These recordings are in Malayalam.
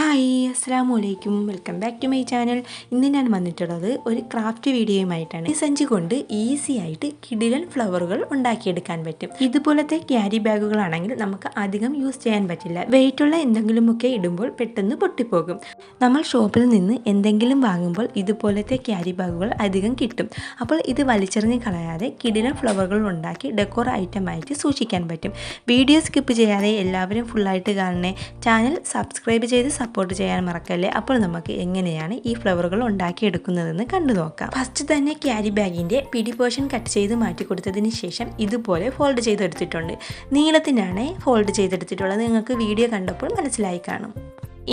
ഹായ് അസ്സാം വലൈക്കും welcome back to my channel. ഇന്ന് ഞാൻ വന്നിട്ടുള്ളത് ഒരു ക്രാഫ്റ്റ് വീഡിയോയുമായിട്ടാണ്. ഈ സഞ്ചി കൊണ്ട് ഈസി ആയിട്ട് കിടിലൻ ഫ്ലവറുകൾ ഉണ്ടാക്കിയെടുക്കാൻ പറ്റും. ഇതുപോലത്തെ ക്യാരി ബാഗുകളാണെങ്കിൽ നമുക്ക് അധികം യൂസ് ചെയ്യാൻ പറ്റില്ല. വെയിറ്റുള്ള എന്തെങ്കിലുമൊക്കെ ഇടുമ്പോൾ പെട്ടെന്ന് പൊട്ടിപ്പോകും. നമ്മൾ ഷോപ്പിൽ നിന്ന് എന്തെങ്കിലും വാങ്ങുമ്പോൾ ഇതുപോലത്തെ ക്യാരി ബാഗുകൾ അധികം കിട്ടും. അപ്പോൾ ഇത് വലിച്ചെറിഞ്ഞ് കളയാതെ കിടിലൻ ഫ്ലവറുകൾ ഉണ്ടാക്കി ഡെക്കോർ ഐറ്റമായിട്ട് സൂക്ഷിക്കാൻ പറ്റും. വീഡിയോ സ്കിപ്പ് ചെയ്യാതെ എല്ലാവരും ഫുള്ളായിട്ട് കാണണേ. ചാനൽ സബ്സ്ക്രൈബ് ചെയ്ത് സപ്പോർട്ട് ചെയ്യാൻ മറക്കല്ലേ? അപ്പോൾ നമുക്ക് എങ്ങനെയാണ് ഈ ഫ്ലവറുകൾ ഉണ്ടാക്കിയെടുക്കുന്നതെന്ന് കണ്ടു നോക്കാം. ഫസ്റ്റ് തന്നെ ക്യാരി ബാഗിന്റെ പിടി പോർഷൻ കട്ട് ചെയ്ത് മാറ്റി കൊടുത്തതിന് ശേഷം ഇതുപോലെ ഫോൾഡ് ചെയ്തെടുത്തിട്ടുണ്ട്. നീളത്തിനാണ് ഫോൾഡ് ചെയ്തെടുത്തിട്ടുള്ളത്. നിങ്ങൾക്ക് വീഡിയോ കണ്ടപ്പോൾ മനസ്സിലായി കാണും.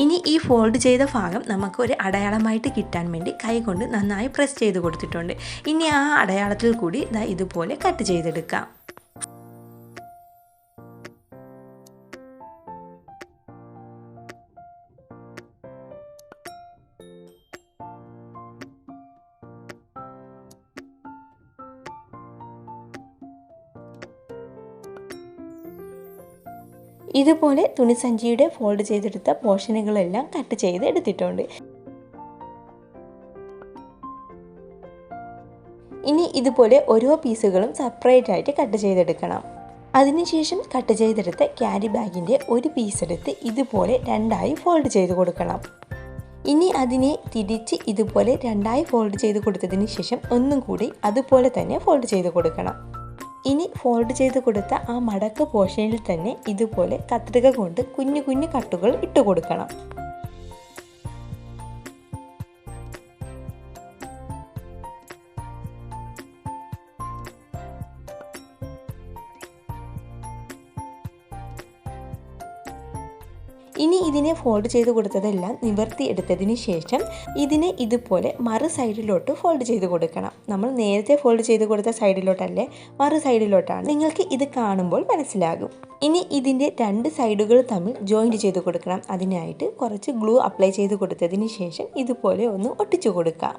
ഇനി ഈ ഫോൾഡ് ചെയ്ത ഭാഗം നമുക്ക് ഒരു അടയാളമായിട്ട് കിട്ടാൻ വേണ്ടി കൈകൊണ്ട് നന്നായി പ്രസ് ചെയ്ത് കൊടുത്തിട്ടുണ്ട്. ഇനി ആ അടയാളത്തിൽ കൂടി ഇതാ ഇതുപോലെ കട്ട് ചെയ്തെടുക്കാം. ഇതുപോലെ തുണിസഞ്ചിയുടെ ഫോൾഡ് ചെയ്തെടുത്ത പോർഷനുകളെല്ലാം കട്ട് ചെയ്ത് എടുത്തിട്ടുണ്ട്. ഇനി ഇതുപോലെ ഓരോ പീസുകളും സെപ്പറേറ്റ് ആയിട്ട് കട്ട് ചെയ്തെടുക്കണം. അതിനുശേഷം കട്ട് ചെയ്തെടുത്ത ക്യാരി ബാഗിന്റെ ഒരു പീസ് എടുത്ത് ഇതുപോലെ രണ്ടായി ഫോൾഡ് ചെയ്ത് കൊടുക്കണം. ഇനി അതിനെ തിരിച്ച് ഇതുപോലെ രണ്ടായി ഫോൾഡ് ചെയ്ത് കൊടുത്തതിന് ശേഷം ഒന്നും കൂടി അതുപോലെ തന്നെ ഫോൾഡ് ചെയ്ത് കൊടുക്കണം. ഇനി ഫോൾഡ് ചെയ്ത് കൊടുത്ത ആ മടക്ക് പോർഷനിൽ തന്നെ ഇതുപോലെ കത്രിക കൊണ്ട് കുഞ്ഞു കുഞ്ഞു കട്ടുകൾ ഇട്ട് കൊടുക്കണം ഇനി ഇതിനെ ഫോൾഡ് ചെയ്ത് കൊടുത്തതെല്ലാം നിവർത്തി എടുത്തതിന് ശേഷം ഇതിനെ ഇതുപോലെ മറു സൈഡിലോട്ട് ഫോൾഡ് ചെയ്ത് കൊടുക്കണം. നമ്മൾ നേരത്തെ ഫോൾഡ് ചെയ്ത് കൊടുത്ത സൈഡിലോട്ടല്ലേ മറു സൈഡിലോട്ടാണ് നിങ്ങൾക്ക് ഇത് കാണുമ്പോൾ മനസ്സിലാകും. ഇനി ഇതിന്റെ രണ്ട് സൈഡുകൾ തമ്മിൽ ജോയിന്റ് ചെയ്ത് കൊടുക്കണം. അതിനായിട്ട് കുറച്ച് ഗ്ലൂ അപ്ലൈ ചെയ്ത് കൊടുത്തതിന് ശേഷം ഇതുപോലെ ഒന്ന് ഒട്ടിച്ചു കൊടുക്കാം.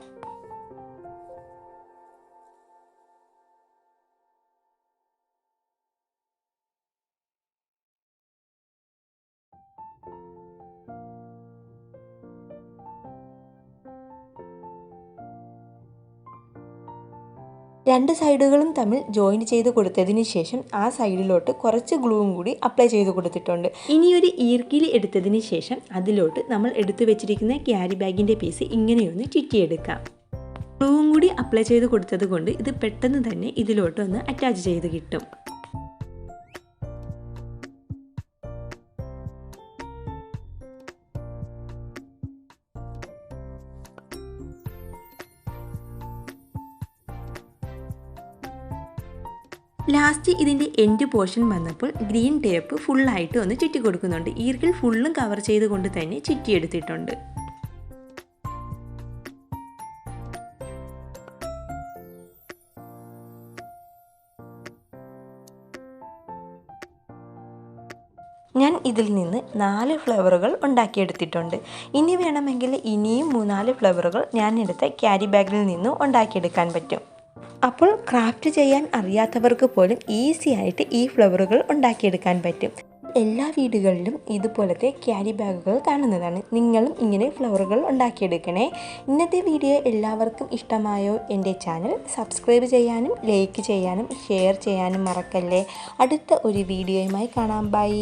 രണ്ട് സൈഡുകളും തമ്മിൽ ജോയിൻ ചെയ്ത് കൊടുത്തതിന് ശേഷം ആ സൈഡിലോട്ട് കുറച്ച് ഗ്ലൂവും കൂടി അപ്ലൈ ചെയ്ത് കൊടുത്തിട്ടുണ്ട്. ഇനി ഒരു ഈർക്കിലി എടുത്തതിന് ശേഷം അതിലോട്ട് നമ്മൾ എടുത്തു വെച്ചിരിക്കുന്ന ക്യാരി ബാഗിന്റെ പീസ് ഇങ്ങനെയൊന്ന് ചുറ്റിയെടുക്കാം. ഗ്ലൂവും കൂടി അപ്ലൈ ചെയ്ത് കൊടുത്തത് കൊണ്ട് ഇത് പെട്ടെന്ന് തന്നെ ഇതിലോട്ട് ഒന്ന് അറ്റാച്ച് ചെയ്ത് കിട്ടും. ലാസ്റ്റ് ഇതിന്റെ എൻഡ് പോർഷൻ വന്നപ്പോൾ ഗ്രീൻ ടേപ്പ് ഫുള്ളായിട്ട് ഒന്ന് ചുറ്റി കൊടുക്കുന്നുണ്ട്. ഈർക്കിൽ ഫുള്ളും കവർ ചെയ്തുകൊണ്ട് തന്നെ ചുറ്റിയെടുത്തിട്ടുണ്ട് ഞാൻ ഇതിൽ നിന്ന് നാല് ഫ്ലവറുകൾ ഉണ്ടാക്കിയെടുത്തിട്ടുണ്ട്. ഇനി വേണമെങ്കിൽ ഇനിയും മൂന്നാൽ ഫ്ലവറുകൾ ഞാൻ എടുത്ത ക്യാരി ബാഗിൽ നിന്നും ഉണ്ടാക്കിയെടുക്കാൻ പറ്റും. അപ്പോൾ ക്രാഫ്റ്റ് ചെയ്യാൻ അറിയാത്തവർക്ക് പോലും ഈസി ആയിട്ട് ഈ ഫ്ലവറുകൾ ഉണ്ടാക്കിയെടുക്കാൻ പറ്റും. എല്ലാ വീടുകളിലും ഇതുപോലത്തെ ക്യാരി ബാഗുകൾ കാണുന്നതാണ്. നിങ്ങളും ഇങ്ങനെ ഫ്ലവറുകൾ ഉണ്ടാക്കിയെടുക്കണേ. ഇന്നത്തെ വീഡിയോ എല്ലാവർക്കും ഇഷ്ടമായോ? എന്റെ ചാനൽ സബ്സ്ക്രൈബ് ചെയ്യാനും ലൈക്ക് ചെയ്യാനും ഷെയർ ചെയ്യാനും മറക്കല്ലേ. അടുത്ത ഒരു വീഡിയോയുമായി കാണാം. ബൈ